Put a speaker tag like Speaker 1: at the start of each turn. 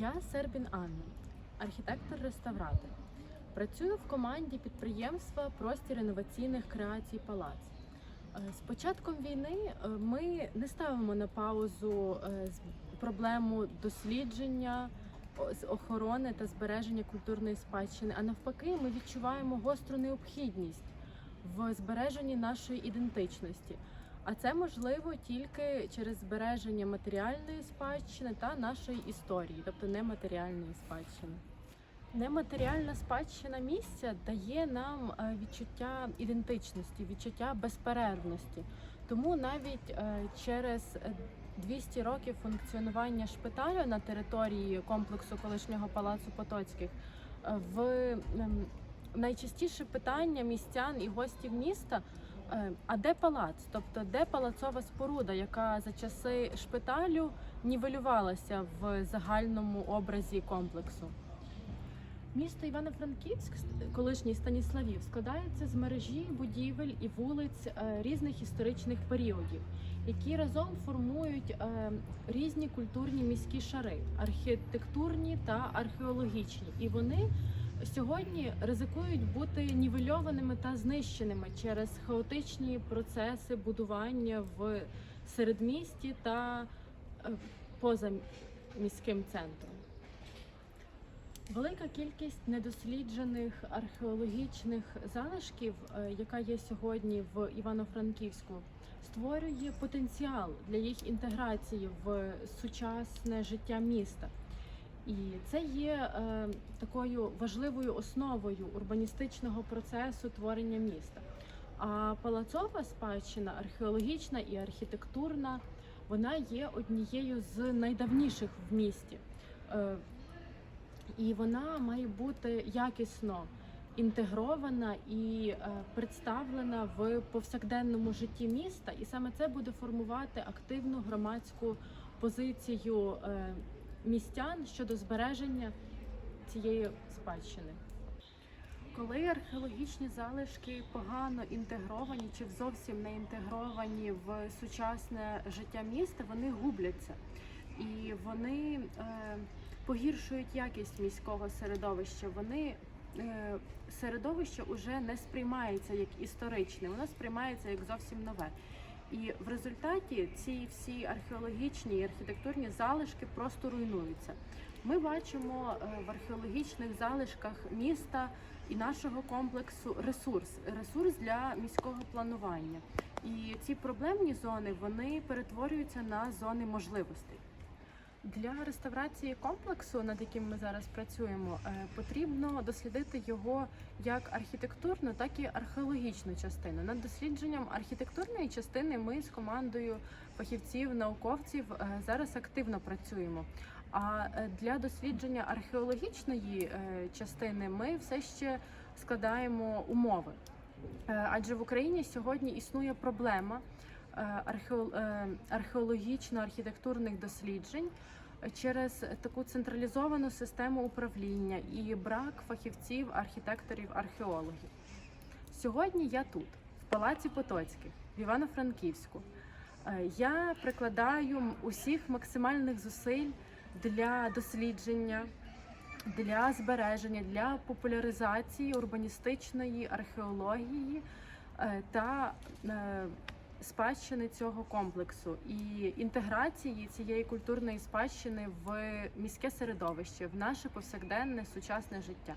Speaker 1: Я Сербін Анна, архітектор-реставратор. Працюю в команді підприємства Простір інноваційних креацій Палац. Е, З початком війни е, ми не ставимо на паузу е, проблему дослідження, охорони та збереження культурної спадщини, а навпаки, ми відчуваємо гостру необхідність в збереженні нашої ідентичності. А це можливо тільки через збереження матеріальної спадщини та нашої історії, тобто нематеріальної спадщини. Нематеріальна спадщина місця дає нам е, відчуття ідентичності, відчуття безперервності. Тому навіть е, через е, 200 років функціонування шпиталю на території комплексу колишнього палацу Потоцьких е, в ем, найчастіше питання містян і гостів міста. Е, А де палац? Тобто де палацова споруда, яка за часи шпиталю нівелювалася в загальному образі комплексу? Місто Івано-Франківськ, колишній Станіславів, складається з мережі будівель і вулиць е, різних історичних періодів, які разом формують е, різні культурні міські шари, архітектурні та археологічні. І вони сьогодні ризикують бути нівельованими та знищеними через хаотичні процеси будування в середмісті та е, поза міським центром. Велика кількість недосліджених археологічних залишків, е, яка є сьогодні в Івано-Франківську, створює потенціал для їх інтеграції в сучасне життя міста. І це є е, такою важливою основою урбаністичного процесу творення міста. А палацова спадщина, археологічна і архітектурна, вона є однією з найдавніших в місті. Е, і вона має бути якісно інтегрована і е, представлена в повсякденному житті міста, і саме це буде формувати активну громадську позицію е, містян щодо збереження цієї спадщини. Коли археологічні залишки погано інтегровані чи зовсім не інтегровані в сучасне життя міста, вони губляться і вони е, погіршують якість міського середовища. Вони е, середовище вже не сприймається як історичне, воно сприймається як зовсім нове. І в результаті ці всі археологічні і архітектурні залишки просто руйнуються. Ми бачимо е, в археологічних залишках міста і нашого комплексу ресурс, ресурс для міського планування. І ці проблемні зони вони перетворюються на зони можливостей. Для реставрації комплексу, над яким ми зараз працюємо, е, потрібно дослідити його як архітектурну, так і археологічну частину. Над дослідженням архітектурної частини ми з командою фахівців, науковців е, зараз активно працюємо. А е, для дослідження археологічної частини ми все ще складаємо умови. Адже в Україні сьогодні існує проблема археологічно-архітектурних досліджень е, через таку централізовану систему управління і брак фахівців, архітекторів, археологів. Сьогодні я тут, в Палаці Потоцьких, в Івано-Франківську. Е, Я прикладаю усіх максимальних зусиль для дослідження, для збереження, для популяризації урбаністичної археології е, та е, спадщини цього комплексу і інтеграції цієї культурної спадщини в міське середовище, в наше повсякденне сучасне життя.